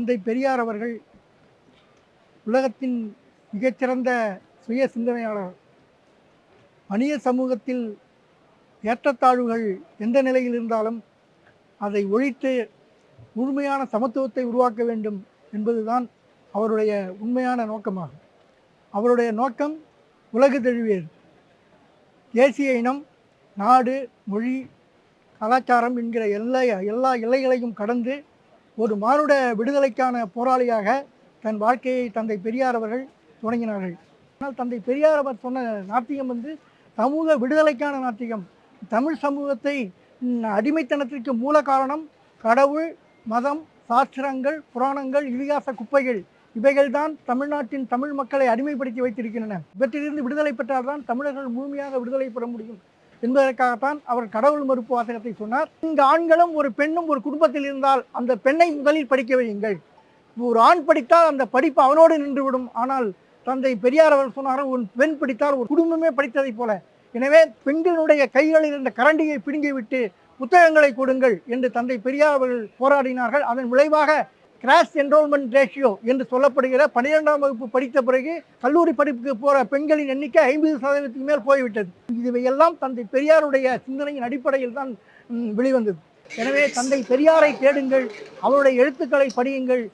தந்தை பெரியார் அவர்கள் உலகத்தின் மிகச்சிறந்த சுய சிந்தனையாளர். மனித சமூகத்தில் ஏற்றத்தாழ்வுகள் எந்த நிலையில் இருந்தாலும் அதை ஒழித்து முழுமையான சமத்துவத்தை உருவாக்க வேண்டும் என்பதுதான் அவருடைய உண்மையான நோக்கமாகும். அவருடைய நோக்கம் உலகு தழுவியது தேசிய இனம் நாடு மொழி கலாச்சாரம் என்கிற எல்லா எல்லா எல்லைகளையும் கடந்து ஒரு மானுட விடுதலைக்கான போராளியாக தன் வாழ்க்கையை தந்தை பெரியார் அவர்கள் தொடங்கினார்கள். ஆனால் தந்தை பெரியார் அவர் சொன்ன நாத்திகம் வந்து சமூக விடுதலைக்கான நாத்திகம். தமிழ் சமூகத்தை அடிமைத்தனத்திற்கு மூல காரணம் கடவுள் மதம் சாஸ்திரங்கள் புராணங்கள் இதிகாச குப்பைகள். இவைகள்தான் தமிழ்நாட்டின் தமிழ் மக்களை அடிமைப்படுத்தி வைத்திருக்கின்றன. இவற்றிலிருந்து விடுதலை பெற்றால்தான் தமிழர்கள் முழுமையாக விடுதலை பெற முடியும். என்பதற்காகத்தான் அவர் கடவுள் மறுப்பு வாசகத்தை சொன்னார். இந்த ஆண்களும் ஒரு பெண்ணும் ஒரு குடும்பத்தில் இருந்தால் அந்த பெண்ணை முதலில் படிக்க வையுங்கள். ஒரு ஆண் படித்தால் அந்த படிப்பு அவனோடு நின்றுவிடும். ஆனால் தந்தை பெரியார் அவர் சொன்னாரோ ஒரு பெண் படித்தால் ஒரு குடும்பமே படித்ததைப் போல. எனவே பெண்களுடைய கைகளில் இருந்த கரண்டியை பிடுங்கிவிட்டு புத்தகங்களை கொடுங்கள் என்று தந்தை பெரியார் அவர்கள் போராடினார்கள். அதன் விளைவாக கிராஸ் என்ரோல்மெண்ட் ரேஷியோ என்று சொல்லப்படுகிற பன்னிரெண்டாம் வகுப்பு படித்த பிறகு கல்லூரி படிப்புக்கு போகிற பெண்களின் எண்ணிக்கை ஐம்பது சதவீதத்துக்கு மேல் போய்விட்டது. இவையெல்லாம் தந்தை பெரியாருடைய சிந்தனையின் அடிப்படையில் தான் வெளிவந்தது. எனவே தந்தை பெரியாரை தேடுங்கள் அவருடைய எழுத்துக்களை படியுங்கள்.